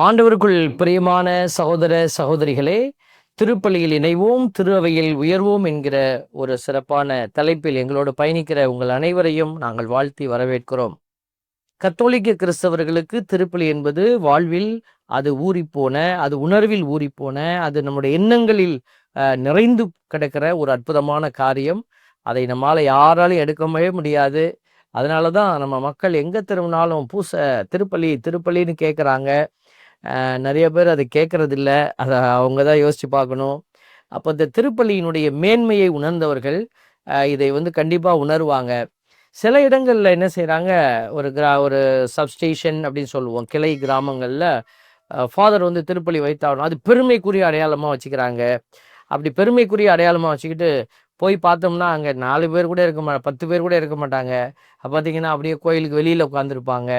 ஆண்டவருக்குள் பிரியமான சகோதர சகோதரிகளே திருப்பள்ளியில் இணைவோம் திருவையில் உயர்வோம் என்கிற ஒரு சிறப்பான தலைப்பில் எங்களோடு பயணிக்கிற உங்கள் அனைவரையும் நாங்கள் வாழ்த்தி வரவேற்கிறோம். கத்தோலிக்க கிறிஸ்தவர்களுக்கு திருப்பலி என்பது வாழ்வில் அது ஊறிப்போன அது உணர்வில் ஊறிப்போன அது நம்முடைய எண்ணங்களில் நிறைந்து கிடக்கிற ஒரு அற்புதமான காரியம். அதை நம்மால் யாராலும் எடுக்கவே முடியாது. அதனால தான் நம்ம மக்கள் எங்கே திரும்பினாலும் பூச திருப்பலி திருப்பலின்னு கேட்குறாங்க நிறைய பேர் அதை கேட்கறதில்ல. அதை அவங்க தான் யோசித்து பார்க்கணும். அப்போ இந்த திருப்பள்ளியினுடைய மேன்மையை உணர்ந்தவர்கள் இதை வந்து கண்டிப்பாக உணர்வாங்க. சில இடங்களில் என்ன செய்கிறாங்க ஒரு கிரா ஒரு சப்ஸ்டேஷன் அப்படின்னு சொல்லுவோம். கிளை கிராமங்களில் ஃபாதர் வந்து திருப்பள்ளி வைத்தாகணும். அது பெருமைக்குரிய அடையாளமாக வச்சுக்கிறாங்க. அப்படி பெருமைக்குரிய அடையாளமாக வச்சுக்கிட்டு போய் பார்த்தோம்னா அங்கே நாலு பேர் கூட இருக்க மா பத்து பேர் கூட இருக்க மாட்டாங்க. பார்த்தீங்கன்னா அப்படியே கோயிலுக்கு வெளியில் உட்காந்துருப்பாங்க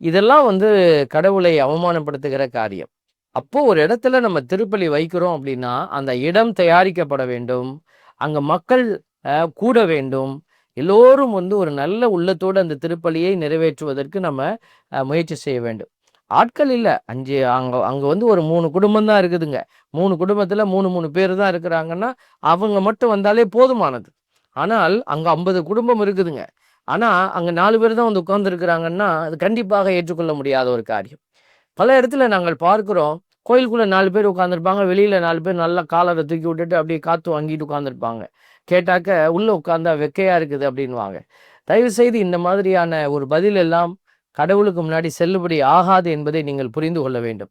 இதெல்லாம் வந்து கடவுளை அவமானப்படுத்துகிற காரியம். அப்போ ஒரு இடத்துல நம்ம திருப்பலி வைக்கிறோம் அப்படின்னா அந்த இடம் தயாரிக்கப்பட வேண்டும். அங்க மக்கள் கூட வேண்டும். எல்லோரும் வந்து ஒரு நல்ல உள்ளத்தோடு அந்த திருப்பலியை நிறைவேற்றுவதற்கு நம்ம முயற்சி செய்ய வேண்டும். ஆட்கள் இல்லை. அஞ்சு அங்கே அங்கே வந்து ஒரு மூணு குடும்பம் தான் இருக்குதுங்க. மூணு குடும்பத்தில் மூணு மூணு பேர் தான் இருக்கிறாங்கன்னா அவங்க மட்டும் வந்தாலே போதுமானது. ஆனால் அங்கே ஐம்பது குடும்பம் இருக்குதுங்க. ஆனா அங்க நாலு பேர் தான் வந்து உட்கார்ந்துருக்கிறாங்கன்னா அது கண்டிப்பாக ஏற்றுக்கொள்ள முடியாத ஒரு காரியம். பல இடத்துல நாங்கள் பார்க்கிறோம் கோயிலுக்குள்ள நாலு பேர் உட்காந்துருப்பாங்க வெளியில நாலு பேர் நல்லா காலரை தூக்கி விட்டுட்டு அப்படியே காத்து வாங்கிட்டு உட்காந்துருப்பாங்க கேட்டாக்க உள்ள உட்காந்தா வெக்கையா இருக்குது அப்படின்வாங்க தயவு செய்து இந்த மாதிரியான ஒரு பதில் எல்லாம் கடவுளுக்கு முன்னாடி செல்லுபடி ஆகாது என்பதை நீங்கள் புரிந்து கொள்ள வேண்டும்.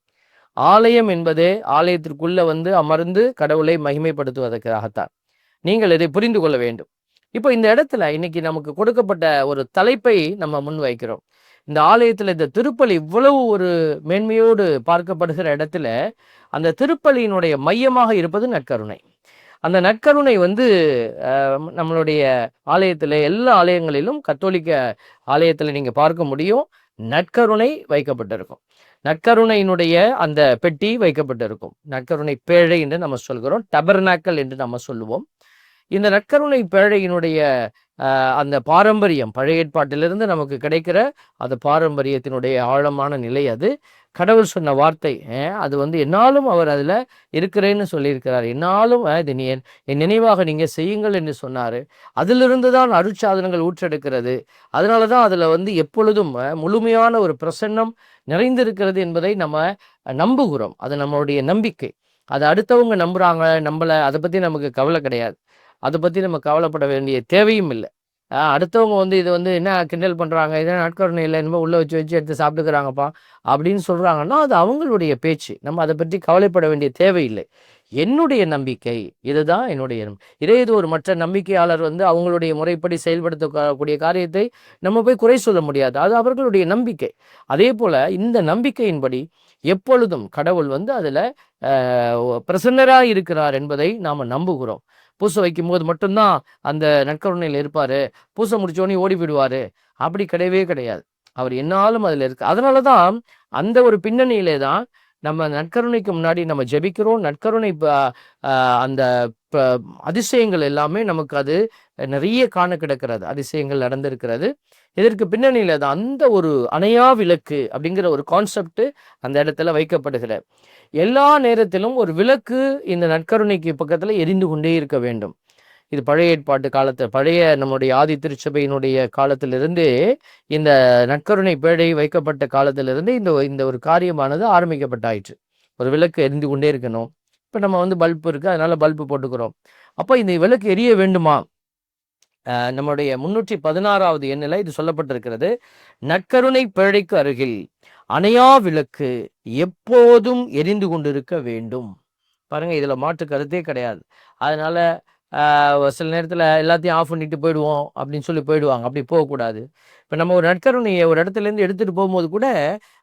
ஆலயம் என்பதே ஆலயத்திற்குள்ள வந்து அமர்ந்து கடவுளை மகிமைப்படுத்துவதற்காகத்தான். நீங்கள் இதை புரிந்து கொள்ள வேண்டும். இப்போ இந்த இடத்துல இன்னைக்கு நமக்கு கொடுக்கப்பட்ட ஒரு தலைப்பை நம்ம முன் வைக்கிறோம் இந்த ஆலயத்தில் இந்த திருப்பலி இவ்வளவு ஒரு மேன்மையோடு பார்க்கப்படுகிற இடத்துல அந்த திருப்பலியினுடைய மையமாக இருப்பது நற்கருணை. அந்த நற்கருணை வந்து நம்மளுடைய ஆலயத்தில் எல்லா ஆலயங்களிலும் கத்தோலிக்க ஆலயத்தில் நீங்கள் பார்க்க முடியும். நற்கருணை வைக்கப்பட்டிருக்கும். நற்கருணையினுடைய அந்த பெட்டி வைக்கப்பட்டிருக்கும். நற்கருணை பேழை என்று நம்ம சொல்கிறோம். டபர்நாக்கல் என்று நம்ம சொல்லுவோம். இந்த நற்கருணை பேழையினுடைய அந்த பாரம்பரியம் பழைய ஏற்பாட்டிலிருந்து நமக்கு கிடைக்கிற அந்த பாரம்பரியத்தினுடைய ஆழமான நிலை அது. கடவுள் சொன்ன வார்த்தை அது வந்து என்னாலும் அவர் அதில் இருக்கிறேன்னு சொல்லியிருக்கிறார். என்னாலும் இது நீ என் நினைவாக நீங்கள் செய்யுங்கள் என்று சொன்னார். அதிலிருந்து தான் அருட்சாதனங்கள் ஊற்றெடுக்கிறது. அதனால தான் அதில் வந்து எப்பொழுதும் முழுமையான ஒரு பிரசன்னம் நிறைந்திருக்கிறது என்பதை நம்ம நம்புகிறோம். அது நம்மளுடைய நம்பிக்கை. அதை அடுத்தவங்க நம்புகிறாங்க நம்மளை அதை பற்றி நமக்கு கவலை கிடையாது. அதை பற்றி நம்ம கவலைப்பட வேண்டிய தேவையும் இல்லை. அடுத்தவங்க வந்து இது வந்து என்ன கிண்டல் பண்ணுறாங்க இதெல்லாம் நாட்கருணை இல்லை என்னமோ உள்ளே வச்சு வச்சு எடுத்து சாப்பிட்டுக்கிறாங்கப்பா அப்படின்னு சொல்கிறாங்கன்னா அது அவங்களுடைய பேச்சு. நம்ம அதை பற்றி கவலைப்பட வேண்டிய தேவையில்லை என்னுடைய நம்பிக்கை இதுதான் என்னுடைய இதே இது ஒரு மற்ற நம்பிக்கையாளர் வந்து அவங்களுடைய முறைப்படி செயல்படுத்தக்கூடிய காரியத்தை நம்ம போய் குறை சொல்ல முடியாது. அது அவர்களுடைய நம்பிக்கை. அதே போல் இந்த நம்பிக்கையின்படி எப்பொழுதும் கடவுள் வந்து அதில் பிரசன்னராக இருக்கிறார் என்பதை நாம் நம்புகிறோம். பூசை வைக்கும்போது மட்டும்தான் அந்த நற்கருணையில் இருப்பார். பூசை முடிச்சோடனே ஓடி விடுவார் அப்படி கிடையவே கிடையாது. அவர் என்னாலும் அதில் இருக்கு. அதனால தான் அந்த ஒரு பின்னணியிலே தான் நம்ம நற்கருணைக்கு முன்னாடி நம்ம ஜெபிக்கிறோம். நற்கருணை அந்த ப- அதிசயங்கள் எல்லாமே நமக்கு அது நிறைய காண கிடக்கிறது. அதிசயங்கள் நடந்திருக்கிறது. இதற்கு பின்னணியில் தான் அந்த ஒரு அணையா விளக்கு அப்படிங்கிற ஒரு கான்செப்ட் அந்த இடத்துல வைக்கப்படுகிற எல்லா நேரத்திலும் ஒரு விளக்கு இந்த நற்கருணைக்கு பக்கத்தில் எரிந்து கொண்டே இருக்க வேண்டும். இது பழைய ஏற்பாட்டு காலத்து பழைய நம்முடைய ஆதி திருச்சபையினுடைய காலத்திலிருந்து இந்த நற்கருணை பேழை வைக்கப்பட்ட காலத்திலிருந்து இந்த இந்த ஒரு காரியமானது ஆரம்பிக்கப்பட்டாயிற்று. ஒரு விளக்கு எரிந்து கொண்டே இருக்கணும். இப்போ நம்ம வந்து பல்ப் இருக்குது அதனால பல்பு போட்டுக்கிறோம். அப்போ இந்த விளக்கு எரிய வேண்டுமா? நம்முடைய முன்னூற்றி பதினாறாவது எண்ணில் இது சொல்லப்பட்டிருக்கிறது. நற்கருணை பிழைக்கு அருகில் அணையா விளக்கு எப்போதும் எரிந்து கொண்டிருக்க வேண்டும். பாருங்க இதுல மாற்று கருத்தே கிடையாது. அதனால சில நேரத்தில் எல்லாத்தையும் ஆஃப் பண்ணிட்டு போயிடுவோம் அப்படின்னு சொல்லி போயிடுவாங்க. அப்படி போகக்கூடாது. இப்போ நம்ம ஒரு நட்கருணையை ஒரு இடத்துல இருந்து போகும்போது கூட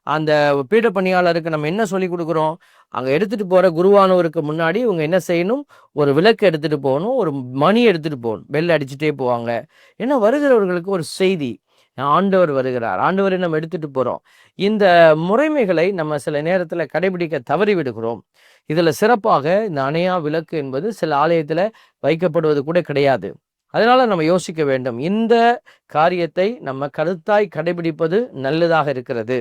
அந்த பீட பணியாளருக்கு நம்ம என்ன சொல்லி கொடுக்குறோம்? அங்கே எடுத்துகிட்டு போகிற குருவானவருக்கு முன்னாடி இவங்க என்ன செய்யணும்? ஒரு விளக்கு எடுத்துகிட்டு போகணும். ஒரு மணி எடுத்துகிட்டு போகணும். பெல் அடிச்சுட்டே போவாங்க. ஏன்னா வருகிறவர்களுக்கு ஒரு செய்தி. ஆண்டவர் வருகிறார். ஆண்டவரை நம்ம எடுத்துட்டு போறோம். இந்த முறைமைகளை நம்ம சில நேரத்துல கடைபிடிக்க தவறி விடுகிறோம். இதுல சிறப்பாக இந்த அணையா விளக்கு என்பது சில ஆலயத்துல வைக்கப்படுவது கூட கிடையாது. அதனால நம்ம யோசிக்க வேண்டும். இந்த காரியத்தை நம்ம கருத்தாய் கடைபிடிப்பது நல்லதாக இருக்கிறது.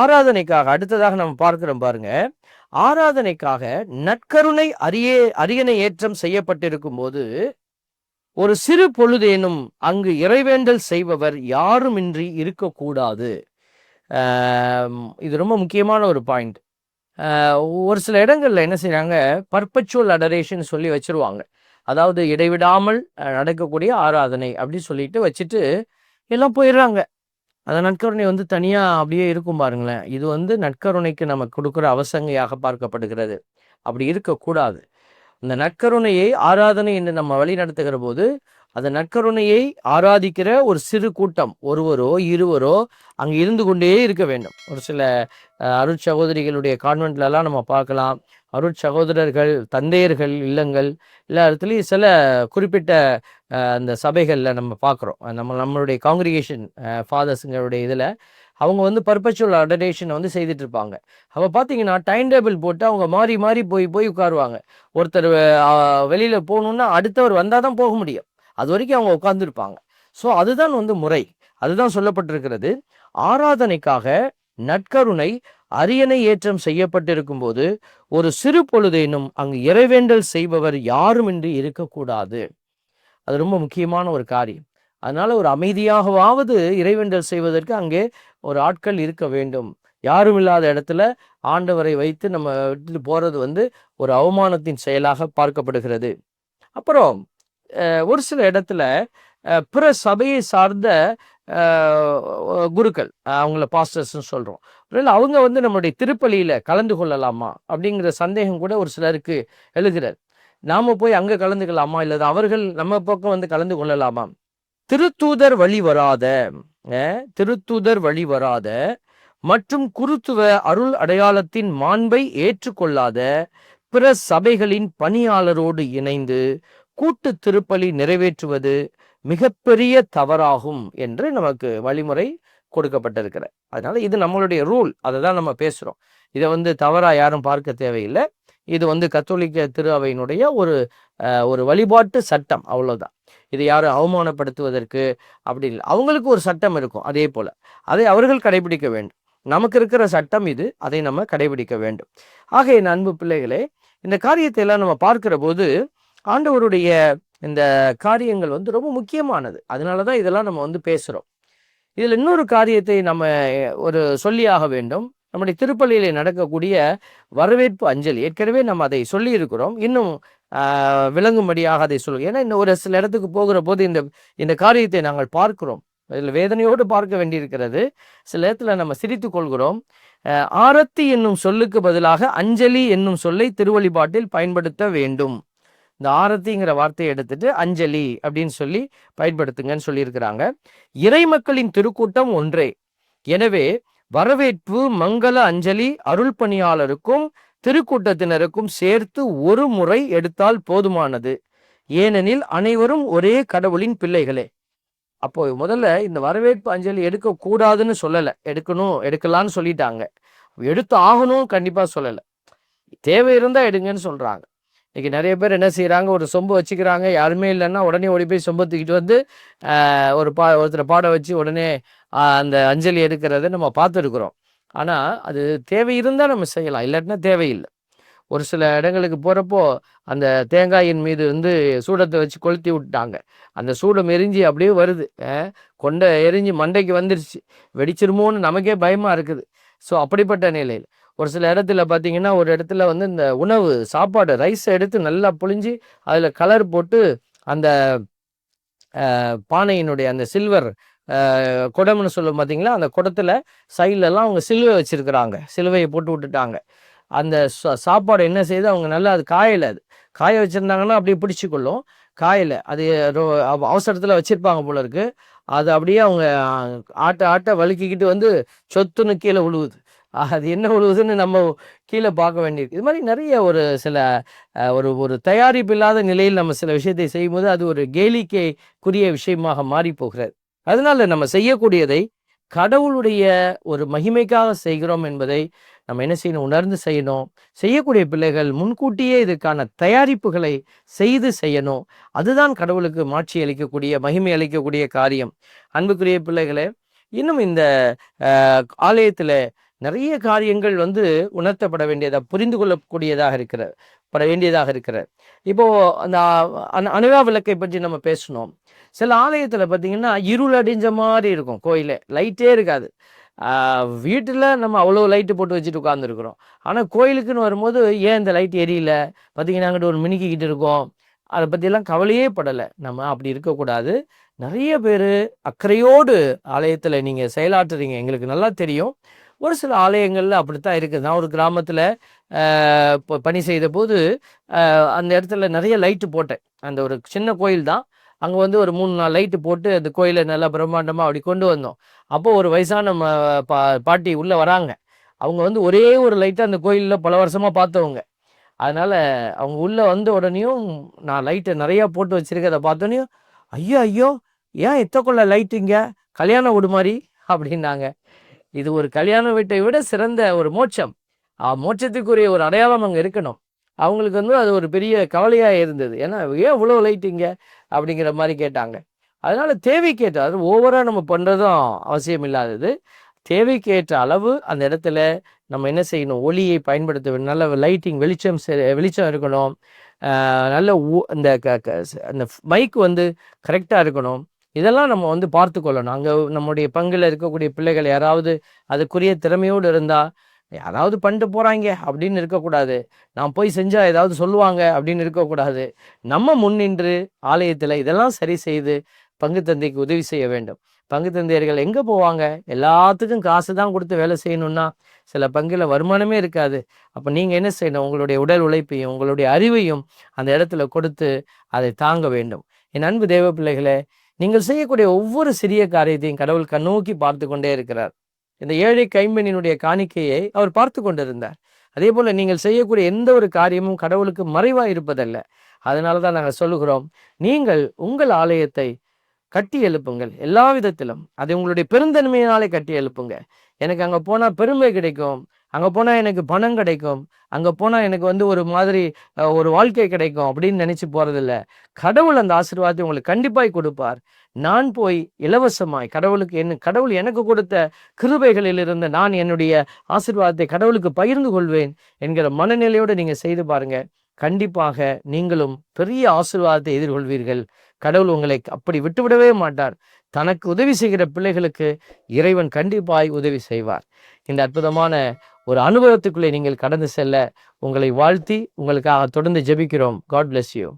ஆராதனைக்காக அடுத்ததாக நம்ம பார்க்கிறோம் பாருங்க. ஆராதனைக்காக நற்கருணை அரிய அரியணை ஏற்றம் செய்யப்பட்டிருக்கும் போது ஒரு சிறு பொழுதேனும் அங்கு இறைவேண்டல் செய்பவர் யாருமின்றி இருக்கக்கூடாது. இது ரொம்ப முக்கியமான ஒரு பாயிண்ட். ஒரு சில இடங்களில் என்ன செய்கிறாங்க பர்பச்சுவல் அடரேஷன் சொல்லி வச்சிருவாங்க. அதாவது இடைவிடாமல் நடக்கக்கூடிய ஆராதனை அப்படின்னு சொல்லிட்டு வச்சுட்டு எல்லாம் போயிடுறாங்க அந்த நற்கருணை வந்து தனியாக அப்படியே இருக்கும் பாருங்களேன். இது வந்து நற்கருணைக்கு நம்ம கொடுக்குற அவசங்கையாக பார்க்கப்படுகிறது. அப்படி இருக்கக்கூடாது. இந்த நற்கருணையை ஆராதனை என்று நம்ம வழி நடத்துகிற போது அந்த நற்கருணையை ஆராதிக்கிற ஒரு சிறு கூட்டம் ஒருவரோ இருவரோ அங்கே இருந்து கொண்டே இருக்க வேண்டும். ஒரு சில அருட்சகோதரிகளுடைய கான்வென்ட்லலாம் நம்ம பார்க்கலாம். அருட்சகோதரர்கள் தந்தையர்கள் இல்லங்கள் எல்லா இடத்துலையும் சில குறிப்பிட்ட அந்த சபைகளில் நம்ம பார்க்குறோம். நம்ம நம்மளுடைய காங்கிரிகேஷன் ஃபாதர்ஸுங்களுடைய இதில் அவங்க வந்து பர்பச்சுவல் அடனேஷனை வந்து செய்துட்டு இருப்பாங்க அப்போ பார்த்தீங்கன்னா டைம் டேபிள் போட்டு அவங்க மாறி மாறி போய் போய் உட்காருவாங்க. ஒருத்தர் வெளியில் போகணுன்னா அடுத்தவர் வந்தால் தான் போக முடியும். அது வரைக்கும் அவங்க உட்காந்துருப்பாங்க ஸோ அதுதான் வந்து முறை. அதுதான் சொல்லப்பட்டிருக்கிறது. ஆராதனைக்காக நற்கருணை அரியணை ஏற்றம் செய்யப்பட்டிருக்கும் போது ஒரு சிறு பொழுதேனும் அங்கு இறைவேண்டல் செய்பவர் யாருமின்றி இருக்கக்கூடாது. அது ரொம்ப முக்கியமான ஒரு காரியம். அதனால் ஒரு அமைதியாகவாவது இறைவேண்டல் செய்வதற்கு அங்கே ஒரு ஆட்கள் இருக்க வேண்டும். யாரும் இல்லாத இடத்துல ஆண்டவரை வைத்து நம்ம விட்டு போகிறது வந்து ஒரு அவமானத்தின் செயலாக பார்க்கப்படுகிறது. அப்புறம் ஒரு சில இடத்துல பிற சபையை சார்ந்த குருக்கள் அவங்கள பாஸ்டர்ஸ்னு சொல்கிறோம் ஒருவேளை அவங்க வந்து நம்மளுடைய திருப்பலியில் கலந்து கொள்ளலாமா? அப்படிங்கிற சந்தேகம் கூட ஒரு சிலருக்கு எழுகிறார் நாம் போய் அங்கே கலந்துக்கலாமா? இல்லை அவர்கள் நம்ம பக்கம் வந்து கலந்து கொள்ளலாமா? திருத்தூதர் வழி வராத திருத்தூதர் வழி வராத மற்றும் குருத்துவ அருள் அடையாளத்தின் மாண்பை ஏற்றுக்கொள்ளாத பிற சபைகளின் பணியாளரோடு இணைந்து கூட்டு திருப்பலி நிறைவேற்றுவது மிகப்பெரிய தவறாகும் என்று நமக்கு வழிமுறை கொடுக்கப்பட்டிருக்கிற அதனால இது நம்மளுடைய ரூல். அதை தான் நம்ம பேசுறோம். இதை வந்து தவறா யாரும் பார்க்க தேவையில்லை. இது வந்து கத்தோலிக்க திரு அவையினுடைய ஒரு ஒரு வழிபாட்டு சட்டம் அவ்வளோதான் இதை யாரும் அவமானப்படுத்துவதற்கு அப்படி இல்லை. அவங்களுக்கு ஒரு சட்டம் இருக்கும் அதே போல். அதை அவர்கள் கடைபிடிக்க வேண்டும். நமக்கு இருக்கிற சட்டம் இது அதை நம்ம கடைபிடிக்க வேண்டும். ஆக என் அன்பு பிள்ளைகளே இந்த காரியத்தை எல்லாம் நம்ம பார்க்கிற போது ஆண்டவருடைய இந்த காரியங்கள் வந்து ரொம்ப முக்கியமானது. அதனால தான் இதெல்லாம் நம்ம வந்து பேசுகிறோம் இதில் இன்னொரு காரியத்தை நம்ம ஒரு சொல்லியாக வேண்டும். நம்முடைய திருப்பள்ளியிலே நடக்கக்கூடிய வரவேற்பு அஞ்சலி. ஏற்கனவே நம்ம அதை சொல்லி இருக்கிறோம் இன்னும் விளங்கும்படியாக அதை சொல்லுவோம். ஏன்னா இன்னும் ஒரு சில இடத்துக்கு போகிற போது இந்த இந்த காரியத்தை நாங்கள் பார்க்கிறோம். இதில் வேதனையோடு பார்க்க வேண்டியிருக்கிறது. சில இடத்துல நம்ம சிரித்து கொள்கிறோம். ஆரத்தி என்னும் சொல்லுக்கு பதிலாக அஞ்சலி என்னும் சொல்லை திருவழிபாட்டில் பயன்படுத்த வேண்டும். இந்த ஆரத்திங்கிற வார்த்தையை எடுத்துட்டு அஞ்சலி அப்படின்னு சொல்லி பயன்படுத்துங்கன்னு சொல்லியிருக்கிறாங்க. இறை மக்களின் திருக்கூட்டம் ஒன்றே. எனவே வரவேற்பு மங்கள அஞ்சலி அருள் பணியாளருக்கும் திருக்கூட்டத்தினருக்கும் சேர்த்து ஒரு முறை எடுத்தால் போதுமானது. ஏனெனில் அனைவரும் ஒரே கடவுளின் பிள்ளைகளே. அப்போ முதல்ல இந்த வரவேற்பு அஞ்சலி எடுக்கக்கூடாதுன்னு சொல்லலை. எடுக்கணும் எடுக்கலான்னு சொல்லிட்டாங்க. எடுத்து ஆகணும் கண்டிப்பாக சொல்லலை. தேவை இருந்தால் எடுங்கன்னு சொல்கிறாங்க இன்னைக்கு நிறைய பேர் என்ன செய்கிறாங்க ஒரு சொம்பு வச்சுக்கிறாங்க. யாருமே இல்லைன்னா உடனே ஓடி போய் சொம்பு தூக்கிட்டு வந்து ஒரு பா ஒருத்தரை பாட வச்சு உடனே அந்த அஞ்சலி எடுக்கிறத நம்ம பார்த்துருக்குறோம். ஆனால் அது தேவை இருந்தால் நம்ம செய்யலாம். இல்லாட்டினா தேவையில்லை. ஒரு சில இடங்களுக்கு போகிறப்போ அந்த தேங்காயின் மீது வந்து சூடத்தை வச்சு கொளுத்தி விட்டாங்க. அந்த சூடம் எரிஞ்சு அப்படியே வருது. கொண்ட கொண்டை எரிஞ்சு மண்டைக்கு வந்துருச்சு. வெடிச்சிருமோன்னு நமக்கே பயமாக இருக்குது. ஸோ அப்படிப்பட்ட நிலையில் ஒரு சில இடத்துல பார்த்தீங்கன்னா ஒரு இடத்துல வந்து இந்த உணவு சாப்பாடு ரைஸை எடுத்து நல்லா புழிஞ்சு அதில் கலர் போட்டு அந்த பானையினுடைய அந்த சில்வர் குடம்னு சொல்லும் பார்த்தீங்களா அந்த குடத்துல சைட்லலாம் அவங்க சிலுவை வச்சிருக்கிறாங்க. சிலுவையை போட்டு விட்டுட்டாங்க. அந்த சா- சாப்பாடு என்ன செய்யுது அவங்க நல்லா அது காயலை அது. காய வச்சுருந்தாங்கன்னா அப்படியே பிடிச்சி கொள்ளும். காயலை. அது அவசரத்தில் அவ- போல இருக்குது அது அப்படியே அவங்க ஆட்ட ஆட்ட வழுக்கிக்கிட்டு வந்து சொத்துன்னு கீழே விழுவுது அது என்ன உழுவுதுன்னு நம்ம கீழே பார்க்க வேண்டியிருக்கு. இது மாதிரி நிறைய ஒரு சில ஒரு ஒரு தயாரிப்பு இல்லாத நிலையில் நம்ம சில விஷயத்தை செய்யும்போது அது ஒரு கேலிக்கைக்குரிய விஷயமாக மாறி போகிறது அதனால நம்ம செய்யக்கூடியதை கடவுளுடைய ஒரு மகிமைக்காக செய்கிறோம் என்பதை நம்ம என்ன செய்யணும்? உணர்ந்து செய்யணும். செய்யக்கூடிய பிள்ளைகள் முன்கூட்டியே இதுக்கான தயாரிப்புகளை செய்து செய்யணும். அதுதான் கடவுளுக்கு மாட்சி அளிக்கக்கூடிய மகிமை அளிக்கக்கூடிய காரியம். அன்புக்குரிய பிள்ளைகளே இன்னும் இந்த ஆலயத்தில் நிறைய காரியங்கள் வந்து உணர்த்தப்பட வேண்டியதாக புரிந்து கொள்ளக்கூடியதாக இருக்கிற பட வேண்டியதாக இருக்கிற. இப்போ அந்த அணுவா விளக்கை பற்றி நம்ம பேசணும் சில ஆலயத்தில் பார்த்தீங்கன்னா இருள் அடிஞ்ச மாதிரி இருக்கும் கோயிலே. லைட்டே இருக்காது. வீட்டில் நம்ம அவ்வளோ லைட்டு போட்டு வச்சுட்டு உட்காந்துருக்குறோம் ஆனால் கோயிலுக்குன்னு வரும்போது ஏன் இந்த லைட் எரியல? பார்த்தீங்கன்னா அங்கிட்ட ஒரு மினுக்கிக்கிட்டு இருக்கோம். அதை பற்றியெல்லாம் கவலையே படலை. நம்ம அப்படி இருக்கக்கூடாது. நிறைய பேர் அக்கறையோடு ஆலயத்தில் நீங்கள் செயலாற்றுறீங்க. எங்களுக்கு நல்லா தெரியும். ஒரு சில ஆலயங்களில் அப்படித்தான் இருக்குது. நான் ஒரு கிராமத்தில் இப்போ பணி செய்த போது அந்த இடத்துல நிறைய லைட்டு போட்டேன். அந்த ஒரு சின்ன கோயில் தான். அங்கே வந்து ஒரு மூணு நாலு லைட்டு போட்டு அந்த கோயிலை நல்லா பிரம்மாண்டமாக அப்படி கொண்டு வந்தோம். அப்போது ஒரு வயசான பா பாட்டி உள்ளே வராங்க. அவங்க வந்து ஒரே ஒரு லைட்டை அந்த கோயிலில் பல வருஷமாக பார்த்தவங்க. அதனால் அவங்க உள்ளே வந்த உடனேயும் நான் லைட்டை நிறையா போட்டு வச்சுருக்கதை பார்த்தோன்னே ஐயோ ஐயோ! ஏன் இத்தக்குள்ள லைட்டு இங்கே? கல்யாண மாதிரி? அப்படின்னாங்க. இது ஒரு கல்யாண வீட்டை விட சிறந்த ஒரு மோட்சம். மோட்சத்துக்குரிய ஒரு அடையாளம் அங்கே இருக்கணும். அவங்களுக்கு வந்து அது ஒரு பெரிய கவலையாக இருந்தது. ஏன்னா ஏன் இவ்வளோ லைட்டிங்க அப்படிங்கிற மாதிரி கேட்டாங்க. அதனால் தேவைக்கேற்ற அது ஓவராக நம்ம பண்ணுறதும் அவசியம் இல்லாதது தேவைக்கேற்ற அளவு அந்த இடத்துல நம்ம என்ன செய்யணும்? ஒளியை பயன்படுத்த வேண்டும். நல்ல லைட்டிங் வெளிச்சம் வெளிச்சம் இருக்கணும். நல்ல இந்த அந்த மைக் வந்து கரெக்டாக இருக்கணும். இதெல்லாம் நம்ம வந்து பார்த்து கொள்ளணும். அங்கே நம்முடைய பங்கில் இருக்கக்கூடிய பிள்ளைகள் யாராவது அதுக்குரிய திறமையோடு இருந்தால் யாராவது பண்ணிட்டு போகிறாங்க அப்படின்னு இருக்கக்கூடாது. நான் போய் செஞ்சால் ஏதாவது சொல்லுவாங்க அப்படின்னு இருக்கக்கூடாது. நம்ம முன்னின்று ஆலயத்தில் இதெல்லாம் சரி செய்து பங்கு தந்தைக்கு உதவி செய்ய வேண்டும். பங்கு தந்தையர்கள் எங்கே போவாங்க? எல்லாத்துக்கும் காசு தான் கொடுத்து வேலை செய்யணும்னா சில பங்கில் வருமானமே இருக்காது. அப்போ நீங்கள் என்ன செய்யணும்? உங்களுடைய உடல் உழைப்பையும் உங்களுடைய அறிவையும் அந்த இடத்துல கொடுத்து அதை தாங்க வேண்டும். என் அன்பு தேவ பிள்ளைகளை நீங்கள் செய்யக்கூடிய ஒவ்வொரு சிறிய காரியத்தையும் கடவுள் கண்ணோக்கி பார்த்து கொண்டே இருக்கிறார். இந்த ஏழை கைம்பெண்ணினுடைய காணிக்கையை அவர் பார்த்து கொண்டிருந்தார். அதே போல நீங்கள் செய்யக்கூடிய எந்த ஒரு காரியமும் கடவுளுக்கு மறைவா இருப்பதல்ல. அதனால தான் நாங்கள் சொல்லுகிறோம் நீங்கள் உங்கள் ஆலயத்தை கட்டி எழுப்புங்கள். எல்லா விதத்திலும். அதை உங்களுடைய பெருந்தன்மையினாலே கட்டி எழுப்புங்க. எனக்கு அங்கே போனால் பெருமை கிடைக்கும். அங்கே போனால் எனக்கு பணம் கிடைக்கும். அங்கே போனால் எனக்கு வந்து ஒரு மாதிரி ஒரு வாழ்க்கை கிடைக்கும் அப்படின்னு நினச்சி போகிறதில்ல கடவுள் அந்த ஆசீர்வாதத்தை உங்களுக்கு கண்டிப்பாய் கொடுப்பார். நான் போய் இலவசமாய் கடவுளுக்கு என்ன கடவுள் எனக்கு கொடுத்த கிருபைகளில் இருந்த நான் என்னுடைய ஆசீர்வாதத்தை கடவுளுக்கு பகிர்ந்து கொள்வேன் என்கிற மனநிலையோடு நீங்கள் செய்து பாருங்க. கண்டிப்பாக நீங்களும் பெரிய ஆசீர்வாதத்தை எதிர்கொள்வீர்கள். கடவுள் உங்களை அப்படி விட்டுவிடவே மாட்டார். தனக்கு உதவி செய்கிற பிள்ளைகளுக்கு இறைவன் கண்டிப்பாய் உதவி செய்வார். இந்த அற்புதமான ஒரு அனுபவத்துக்குள்ளே நீங்கள் கடந்து செல்ல உங்களை வாழ்த்தி உங்களுக்காக தொடர்ந்து ஜெபிக்கிறோம். God bless you